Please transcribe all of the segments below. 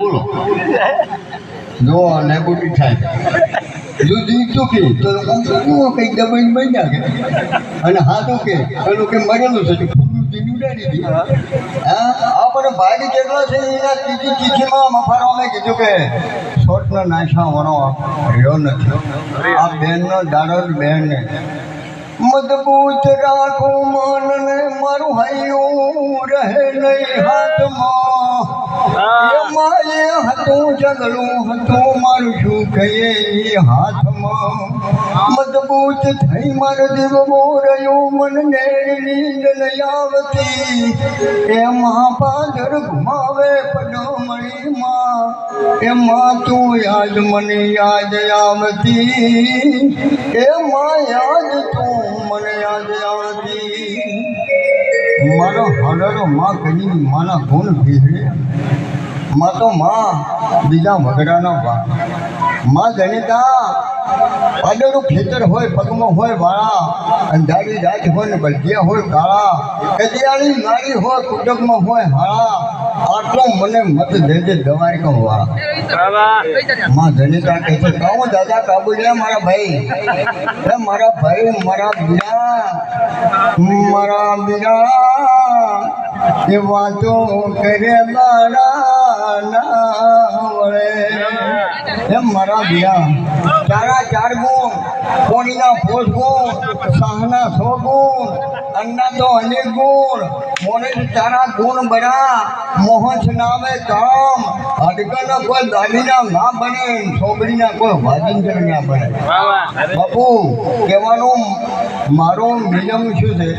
બોલો. જો નેગોટી થાય. જો જીવતું કે તો કંઈક દબાઈ બન્યા કે? અને હાથું કે પેલું કે મરેલું છે તો ઉડાડી દી. હા. આપણે ભાગી કેટલો છે એના ત્રીજી ચીઠીમાં મફારો મેં કીધું કે છોટનો નાશા વણો રહ્યો નથી. આ બેનનો દાડો જ બેન ને મજબૂત રાખો મનને મારું હૈયું રહે નહીં હાથમાં. હતું જગલું હતું મારું કહીએ એ હાથમાં? મજબૂત થઈ મારો દીવો રહ્યો, મનને નીંદ આવતી. એમાં પાદર ઘુમાવે પડમણીમાં એમાં તું યાદ, મને યાદ આવતી. એમાં યાદ તું, મને યાદ આવતી. મારા હરરો માં કદી માના ગુણ ભીહરે માં તો માં, બીજા વગડાનો ભાગમાં જનિતા, પાડેલું ખેતર હોય, પગમાં હોય વાળા, અંધારી રાત હોય ને બલધિયા હોય કાળા કજિયાળી નારી હોય, કુટુંબમાં હોય હાળા, આટલો મને મત દેજે દવાઈ કહું વાળા. માં કહે છે, કહું દાદા કાબુલિયા મારા ભાઈ. એ મારા ભાઈ, મારા બીડા મારા બીરા, એ વાતો કરે મારા ના વળે એ મારા બીરા ચારા ચાર ગુણ કોણીના પોષ ગુણ સાહના સો ગુણ અન્ના તો અનેક ગુણ મોને તારા ગુણ બરા મોહન નામે કામ. અડકનો કોઈ દાદીના ના બને છોકરીના કોઈ વાજિંદર ના બને. બાપુ, કહેવાનું મારો નિયમ શું છે?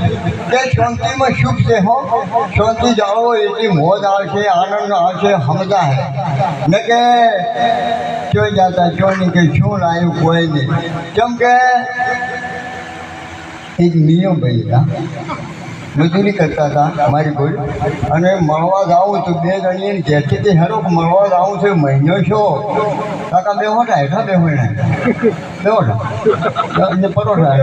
કે શાંતિમાં સુખ છે, હો. શાંતિ જાઓ એટલી મોજ આવશે, આનંદ આવશે હમદા હે. ને કે ચોઈ જતા જોઈને કે શું લાવ્યું કોઈ નહીં. કેમ કે એક નિયમ ભાઈ હતા મજૂરી કરતા હતા મારી કોઈ અને મળવા જાઉં તો બે જણીએ ઘેરથી તે હેરો મળવા જાઉં છે મહિનો છો. કાકા બે હોટા હેઠા બે હોય ને. બે હોટા પરોઠા